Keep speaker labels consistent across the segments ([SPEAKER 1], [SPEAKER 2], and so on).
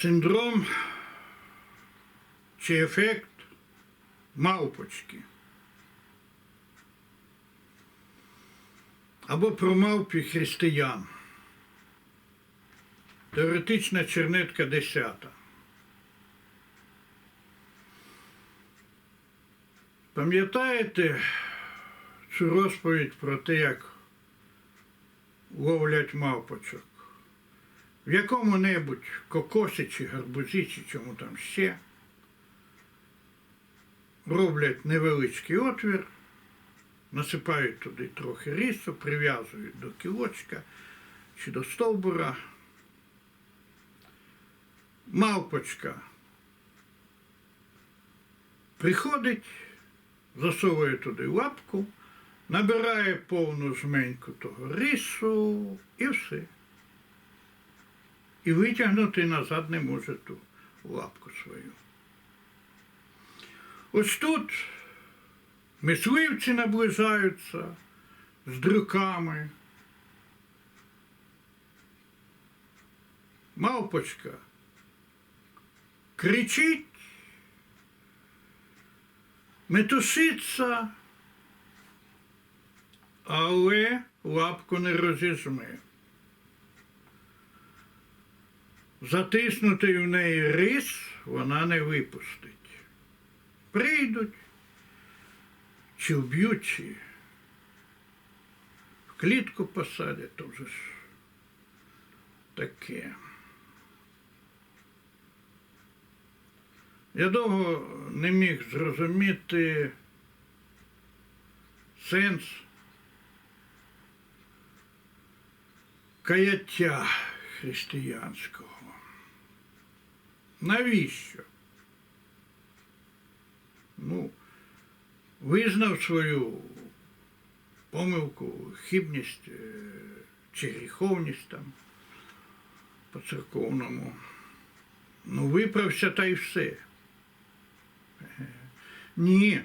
[SPEAKER 1] Синдром чи ефект мавпочки. Або про мавпі християн. Теоретична чернетка 10. Пам'ятаєте цю розповідь про те, як ловлять мавпочок? В якому-небудь кокосі чи гарбузі, чи чому там ще роблять невеличкий отвір, насипають туди трохи рису, прив'язують до кілочка чи до стовбура. Мавпочка приходить, засовує туди лапку, набирає повну жменьку того рису і все. І витягнути назад не може ту лапку свою. Ось тут мисливці наближаються з дрюками. Мавпочка кричить, метушиться, але лапку не розіжме. Затиснутий в неї рис вона не випустить. Прийдуть, чи вб'ють, чи в клітку посадять, то вже ж таке. Я довго не міг зрозуміти сенс каяття християнського. Навіщо? Ну, визнав свою помилку, хибність е, чи гріховність там по церковному. Ну, виправся та й все. Е, Ні.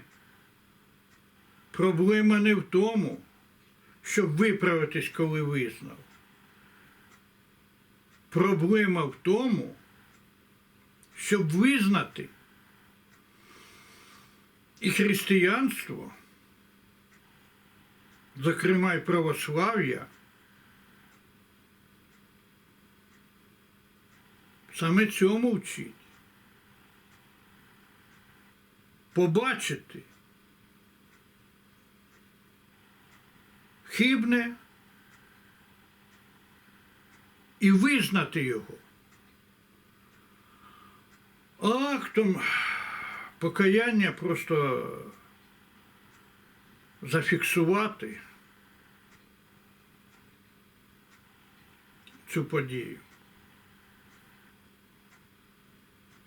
[SPEAKER 1] Проблема не в тому, щоб виправитись, коли визнав. Проблема в тому, щоб визнати і християнство, зокрема і православ'я, саме цьому вчить. Побачити хибне і визнати його. Актом покаяння просто зафіксувати цю подію.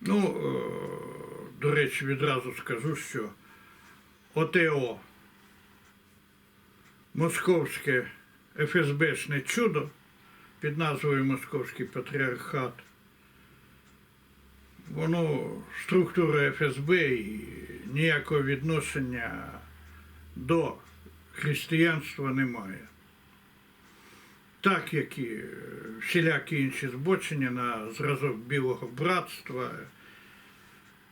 [SPEAKER 1] Ну, е, до речі, відразу скажу, що ОТО Московське ФСБшне чудо під назвою Московський патріархат воно структура ФСБ і ніякого відношення до християнства немає. Так як і всілякі інші збочення на зразок білого братства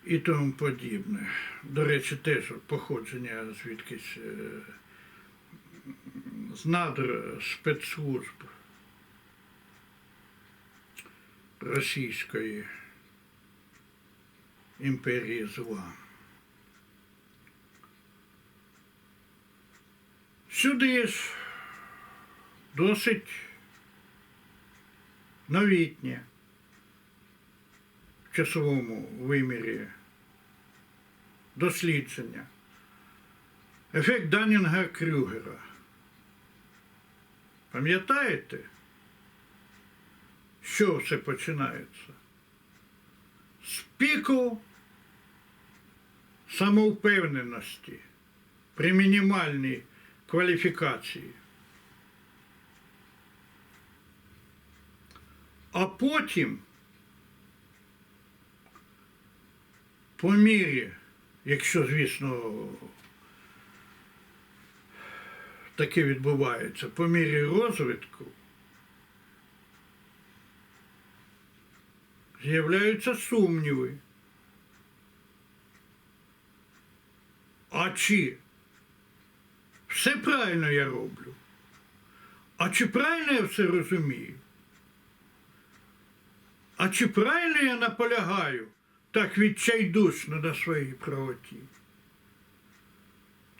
[SPEAKER 1] і тому подібне. До речі, теж походження звідкись е, з надр спецслужб російської імперії зла. Сюди ж досить новітнє в часовому вимірі дослідження. Ефект Данінга Крюгера. Пам'ятаєте, що все починається? З піку самовпевненості при мінімальній кваліфікації. А потім, по мірі, якщо, звісно, таке відбувається, по мірі розвитку, з'являються сумніви. А чи все правильно я роблю? А чи правильно я все розумію? А чи правильно я наполягаю так відчайдушно на своїй правоті?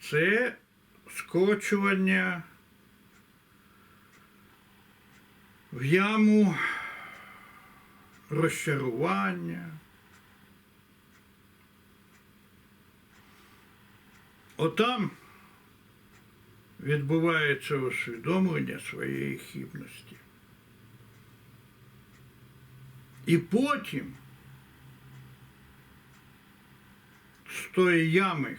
[SPEAKER 1] Це скочування в яму розчарування. Отам відбувається усвідомлення своєї хибності. І потім з тої ями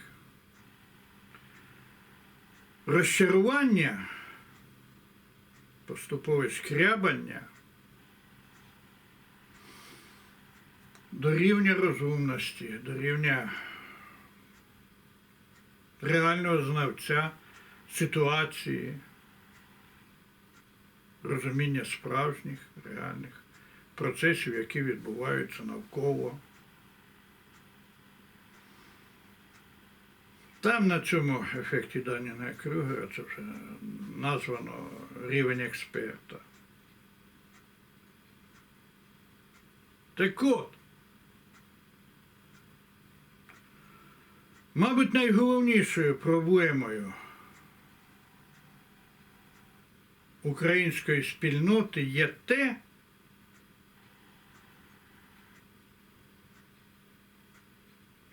[SPEAKER 1] розчарування, поступове шкрябання до рівня розумності, до рівня реального знавця ситуації, розуміння справжніх, реальних процесів, які відбуваються навколо. Там на цьому ефекті Даніна Крюгера це вже названо рівень експерта. Так от, мабуть, найголовнішою проблемою української спільноти є те,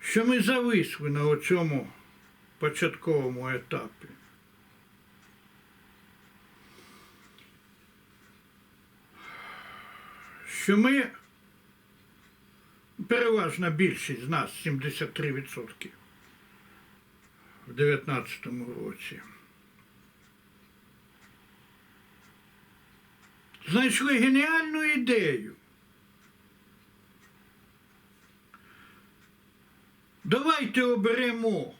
[SPEAKER 1] що ми зависли на оцьому початковому етапі. Що ми, переважна більшість з нас, 73% в 2019 році, знайшли геніальну ідею. Давайте оберемо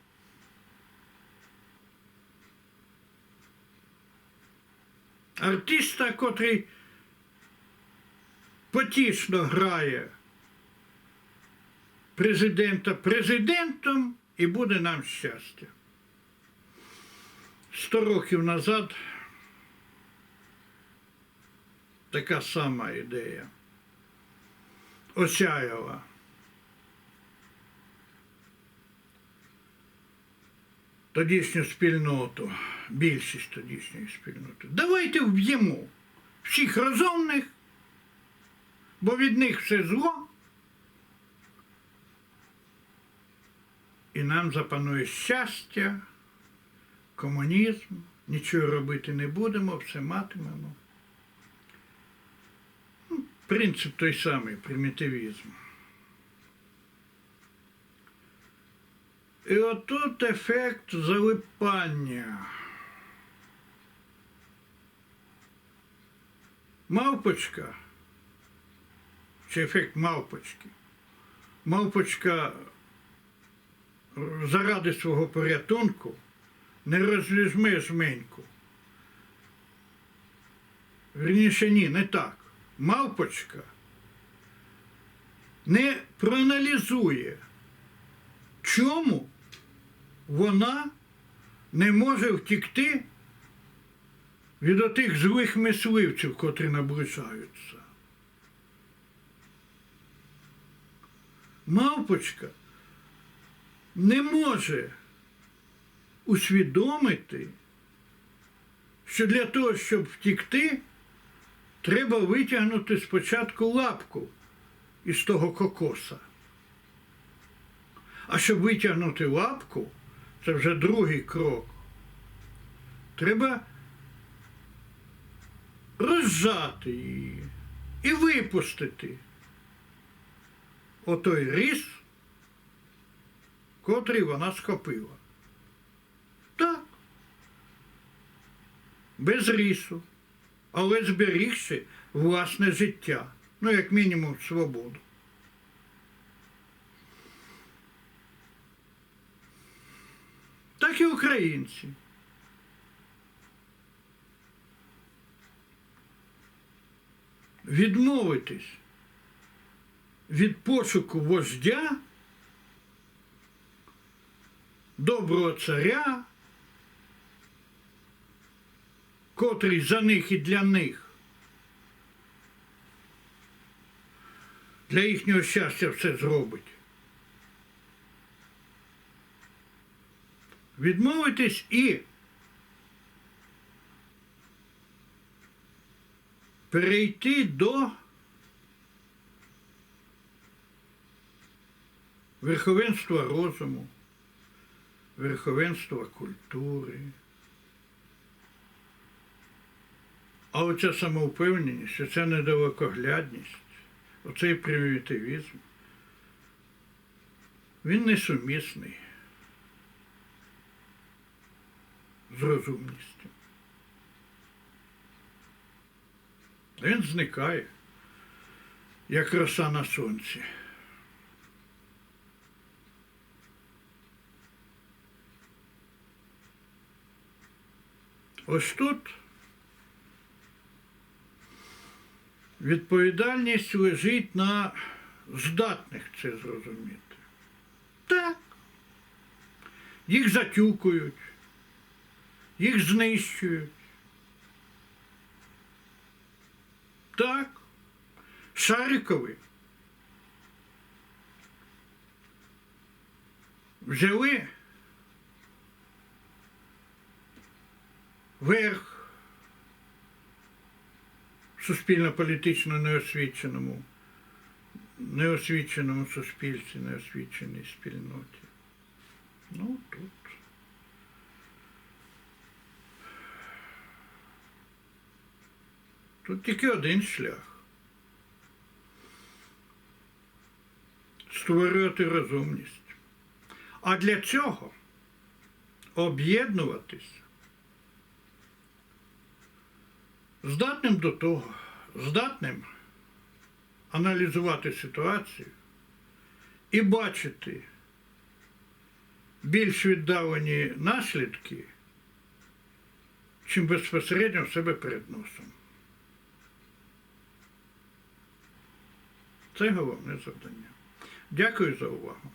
[SPEAKER 1] артиста, котрий потішно грає президента президентом і буде нам щастя. Сто років назад така сама ідея осяяла. Тодішню спільноту, більшість тодішньої спільноти. Давайте вб'ємо всіх розумних, бо від них все зло. І нам запанує щастя, комунізм, нічого робити не будемо, все матимемо. Ну, Принцип той самий примітивізм. І отут ефект залипання. Мавпочка, чи ефект мавпочки. Мавпочка заради свого порятунку не розліжме жменьку. Вірніше ні, не так. Мавпочка не проаналізує, чому вона не може втікти від отих злих мисливців, котрі наближаються. Мавпочка не може усвідомити, що для того, щоб втікти, треба витягнути спочатку лапку із того кокоса. А щоб витягнути лапку, це вже другий крок. Треба розжати її і випустити отой ріс, котрий вона схопила. Так. Без рісу, але зберігши власне життя, ну, як мінімум, свободу. Так і українці. Відмовитись від пошуку вождя, доброго царя, котрий за них і для них, для їхнього щастя все зробить. Відмовитись і перейти до верховенства розуму, верховенства культури. А оця самовпевненість, оця недалекоглядність, оцей примітивізм, він несумісний з розумністю. Він зникає, як роса на сонці. Ось тут відповідальність лежить на здатних це зрозуміти. Так. Їх затюкують, їх знищують. Так. Шарикови взяли верх суспільно-політично неосвіченому, неосвіченому суспільстві, неосвіченій спільноті. Ну, тут. Тут тільки один шлях. Створювати розумність. А для цього об'єднуватись здатним до того, здатним аналізувати ситуацію і бачити більш віддалені наслідки, чим безпосередньо в себе перед носом. Це головне завдання. Дякую за увагу.